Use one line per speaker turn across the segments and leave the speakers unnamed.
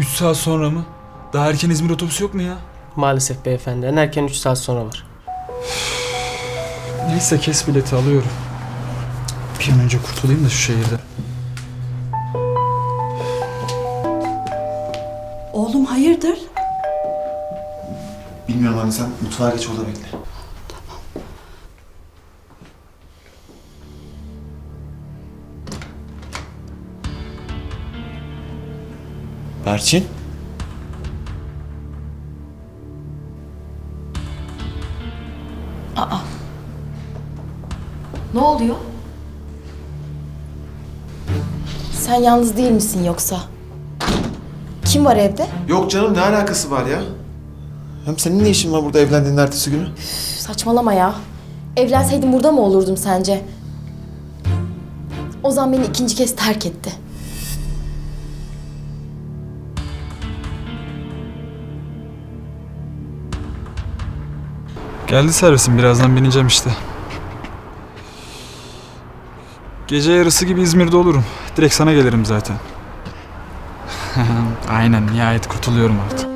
3 saat sonra mı? Daha erken İzmir otobüsü yok mu ya?
Maalesef beyefendi. En erken 3 saat sonra var.
Neyse kes bileti alıyorum. Bir an önce kurtulayım da şu şehirde.
Oğlum hayırdır?
Bilmiyorum anne sen mutfağa geç orada bekle. Berçin?
Ne oluyor? Sen yalnız değil misin yoksa? Kim var evde?
Yok canım ne alakası var ya? Hem senin ne işin var burada evlendiğin ertesi günü?
Üf, saçmalama ya. Evlenseydim burada mı olurdum sence? Ozan beni ikinci kez terk etti.
Geldi servisim birazdan bineceğim işte. Gece yarısı gibi İzmir'de olurum. Direkt sana gelirim zaten. Aynen nihayet kurtuluyorum artık.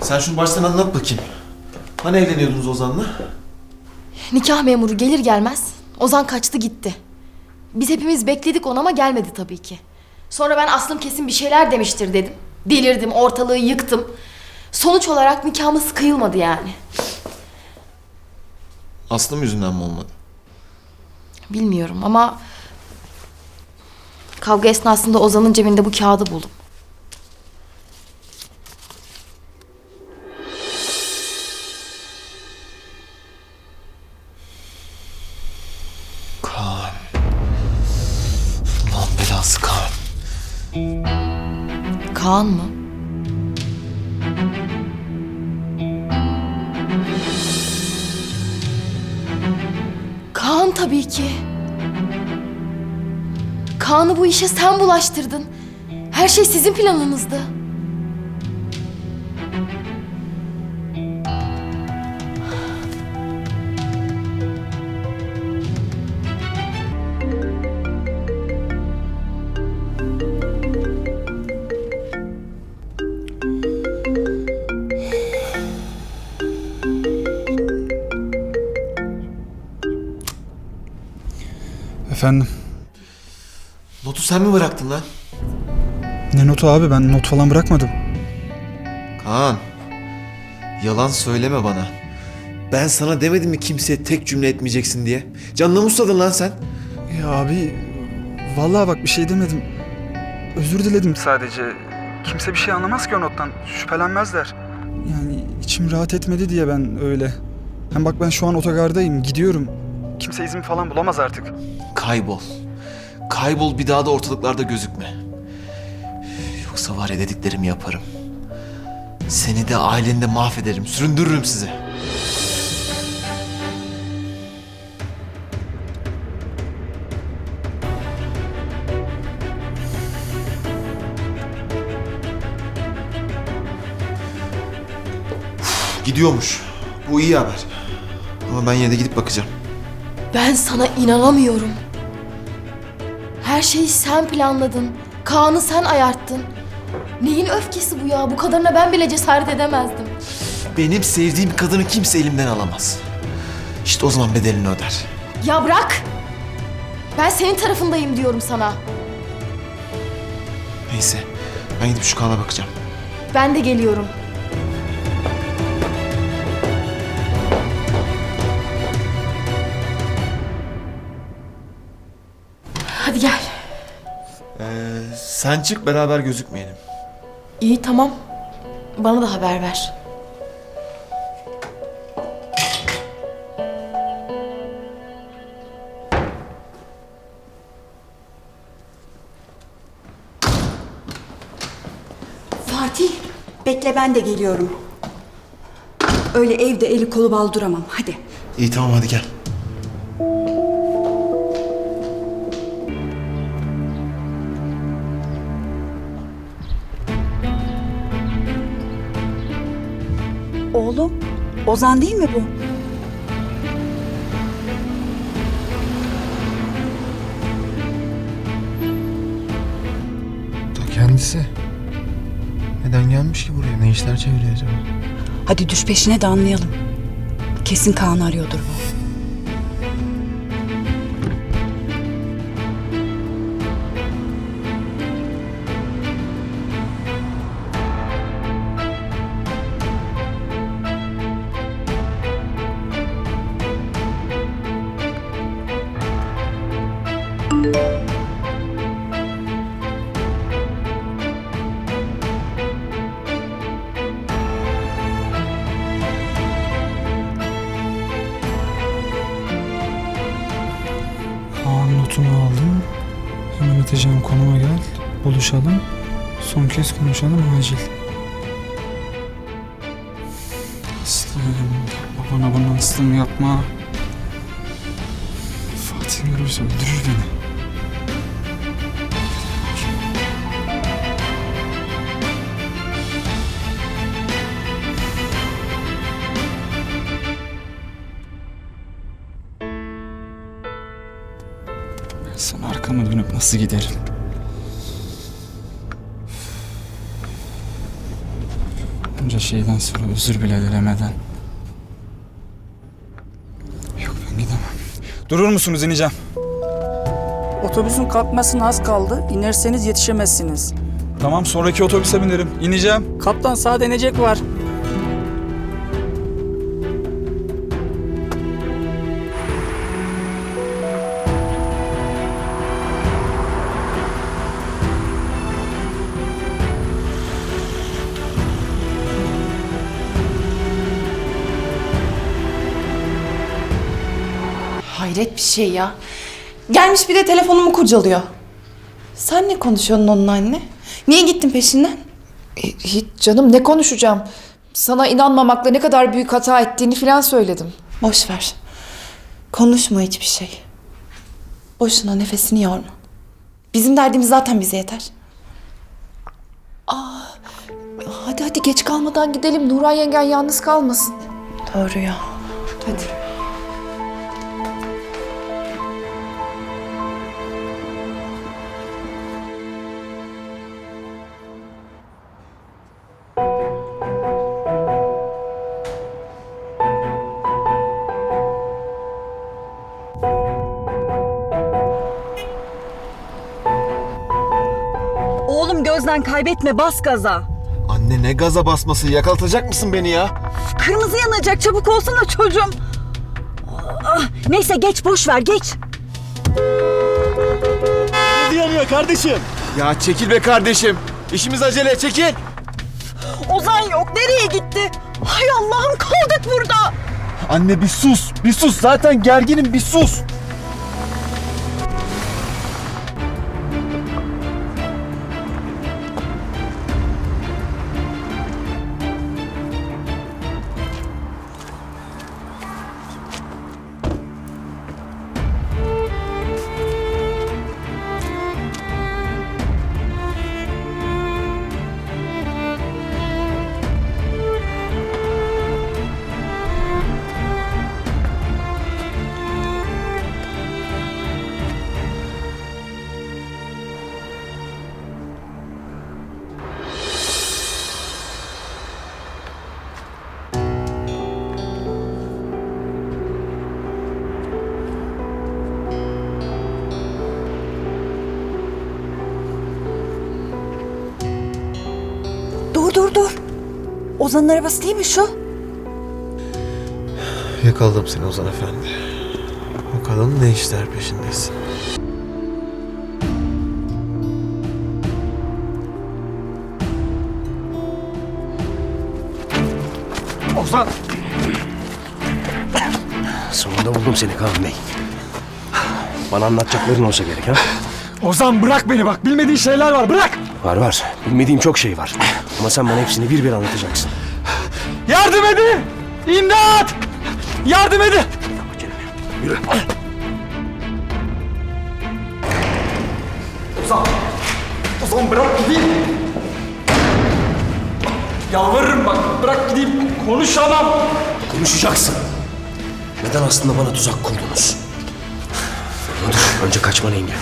Sen şunu baştan anlat bakayım. Hani evleniyordunuz Ozan'la?
Nikah memuru gelir gelmez Ozan kaçtı gitti. Biz hepimiz bekledik onu ama gelmedi tabii ki. Sonra ben aslım kesin bir şeyler demiştir dedim. Delirdim, ortalığı yıktım. Sonuç olarak nikahımız kıyılmadı yani.
Aslım yüzünden mi olmadı?
Bilmiyorum ama kavga esnasında Ozan'ın cebinde bu kağıdı buldum.
Kaan
mı? Kaan tabii ki. Kaan'ı bu işe sen bulaştırdın. Her şey sizin planınızdı.
Efendim?
Notu sen mi bıraktın lan?
Ne notu abi ben not falan bırakmadım.
Kaan. Yalan söyleme bana. Ben sana demedim mi kimseye tek cümle etmeyeceksin diye? Canına musladın lan sen.
Ya abi vallahi bak bir şey demedim. Özür diledim sadece. Kimse bir şey anlamaz ki o nottan. Şüphelenmezler. Yani içim rahat etmedi diye ben öyle. Hem bak ben şu an otogardayım gidiyorum. Kimse izin falan bulamaz artık.
Kaybol. Kaybol bir daha da ortalıklarda gözükme. Yoksa var ya dediklerimi yaparım. Seni de aileni de mahvederim. Süründürürüm sizi. Gidiyormuş. Bu iyi haber. Ama ben yine de gidip bakacağım.
Ben sana inanamıyorum. Her şeyi sen planladın. Kaan'ı sen ayarttın. Neyin öfkesi bu ya? Bu kadarına ben bile cesaret edemezdim.
Benim sevdiğim kadını kimse elimden alamaz. İşte o zaman bedelini öder.
Ya bırak! Ben senin tarafındayım diyorum sana.
Neyse, ben gidip şu Kaan'a bakacağım.
Ben de geliyorum.
Sen çık beraber gözükmeyelim.
İyi tamam. Bana da haber ver.
Fatih, bekle ben de geliyorum. Öyle evde eli kolu bal duramam. Hadi.
İyi tamam hadi gel.
Oğlum, Ozan değil mi bu?
Ta kendisi. Neden gelmiş ki buraya? Ne işler çeviriyor acaba?
Hadi düş peşine de anlayalım. Kesin Kaan'ı arıyordur bu.
Kaan notunu aldım. Hemen atacağım konuma gel. Buluşalım. Son kez konuşalım acil. Aslım yapma bana bunu Aslım yapma. Fatih görürse öldürür beni. Sana arkamı dönüp nasıl giderim? Bunca şeyden sonra özür bile dilemeden. Yok ben gidemem. Durur musunuz ineceğim.
Otobüsün kalkmasına az kaldı. İnerseniz yetişemezsiniz.
Tamam sonraki otobüse binerim. İneceğim.
Kaptan sağa denecek var.
Hayret bir şey ya. Gelmiş bir de telefonumu kurcalıyor. Sen ne konuşuyorsun onunla anne? Niye gittin peşinden?
E, Hiç canım ne konuşacağım? Sana inanmamakla ne kadar büyük hata ettiğini falan söyledim.
Boş ver. Konuşma hiçbir şey. Boşuna nefesini yorma. Bizim derdimiz zaten bize yeter.
Hadi hadi geç kalmadan gidelim. Nuray yengen yalnız kalmasın.
Doğru ya. Hadi.
Gözden kaybetme bas gaza.
Anne ne gaza basması? Yakalatacak mısın beni ya?
Kırmızı yanacak çabuk olsana çocuğum. Ah, neyse geç boş ver geç.
Ya çekil be kardeşim. İşimiz acele çekil.
Ozan yok nereye gitti? Hay Allah'ım kaldık burada.
Anne bir sus. Bir sus. Zaten gerginim bir sus.
Ozan'ın arabası değil mi şu?
Yakaladım seni Ozan Efendi. Bakalım ne işler peşindesin. Ozan!
Sonunda buldum seni Kaan Bey. Bana anlatacakların olsa gerek ha?
Ozan bırak beni bak bilmediğin şeyler var bırak.
Var var. Bilmediğim çok şey var. Ama sen bana hepsini bir bir anlatacaksın.
Yardım edin. İmdat. Yardım edin.
Yürü.
Ozan bırak gideyim. Yalvarırım bak bırak gideyim konuşamam.
Konuşacaksın. Neden aslında bana tuzak kurdunuz? Dur, önce kaçmanı engel.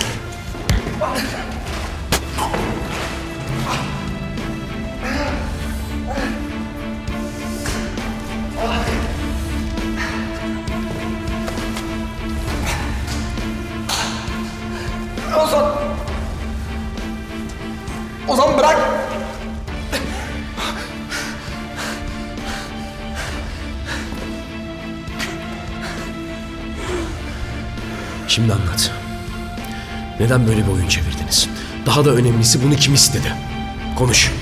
O zaman bırak. Şimdi anlat. Neden böyle bir oyun çevirdiniz? Daha da önemlisi bunu kim istedi? Konuş.